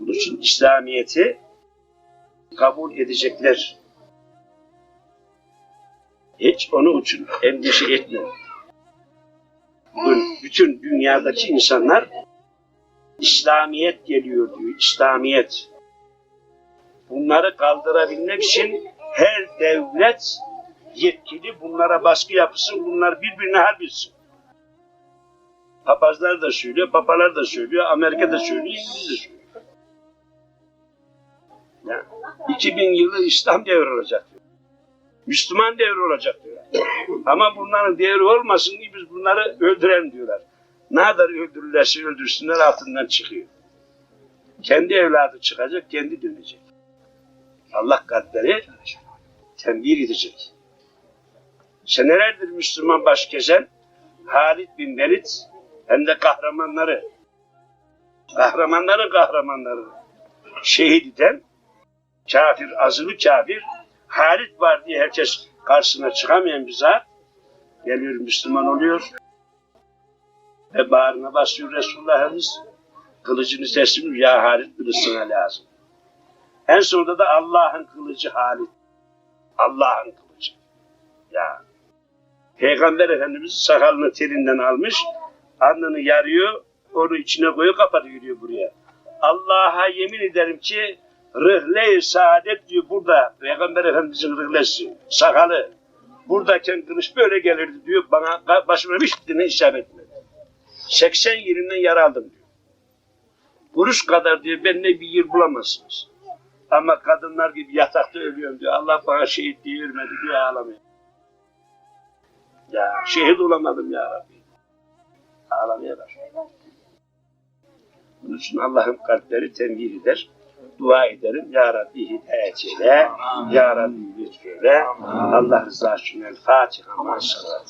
Bunun için İslamiyet'i kabul edecekler. Hiç onun için endişe etme. Bugün bütün dünyadaki insanlar İslamiyet geliyor diyor. İslamiyet. Bunları kaldırabilmek için her devlet yetkili bunlara baskı yapsın, bunlar birbirine harp etsin. Papazlar da söylüyor, papalar da söylüyor, Amerika da söylüyor, İngiliz de söylüyor. Ya, 2000 yılı İslam devri olacak diyor. Müslüman devri olacak diyor. Ama bunların devri olmasın diye biz bunları öldürelim diyorlar. Ne kadar öldürürlerse öldürsünler altından çıkıyor. Kendi evladı çıkacak, kendi dönecek. Allah kalpleri tembih edecek. Senelerdir Müslüman baş gezen? Halid bin Velid hem de kahramanları. Kahramanların kahramanları. Şehit eden kafir, azılı kafir. Halit var diye herkes karşısına çıkamayan bir zat. Geliyor Müslüman oluyor. Ve bağrına basıyor Resulullah'ımız. Kılıcını teslim ya Halit kılıç sana lazım. En sonunda da Allah'ın kılıcı Halit. Allah'ın kılıcı. Ya Peygamber Efendimiz sakalını telinden almış, alnını yarıyor, onu içine koyuyor, kapatıyor diyor buraya. Allah'a yemin ederim ki rıhle-i saadet diyor burada. Peygamber Efendimizin rıhlesi, sakalı. Buradayken kılıç böyle gelirdi diyor. Bana başıma hiç dine isabet etmedi. 80 yerinden yara aldım diyor. Kuruş kadar diyor benimle bir yer bulamazsınız. Ama kadınlar gibi yatakta ölüyorum diyor. Allah bana şehitliği vermedi diyor ağlamıyor. Ya şehit olamadım ya Rabbi. Ağlamaya başladı. Bunun için Allah'ın kalpleri tembih eder. Dua ederim. Ya Rabbi hidayet eyle. Ya Rabbi lütfeyle. Allah rızası için El Fatiha. Maşallah.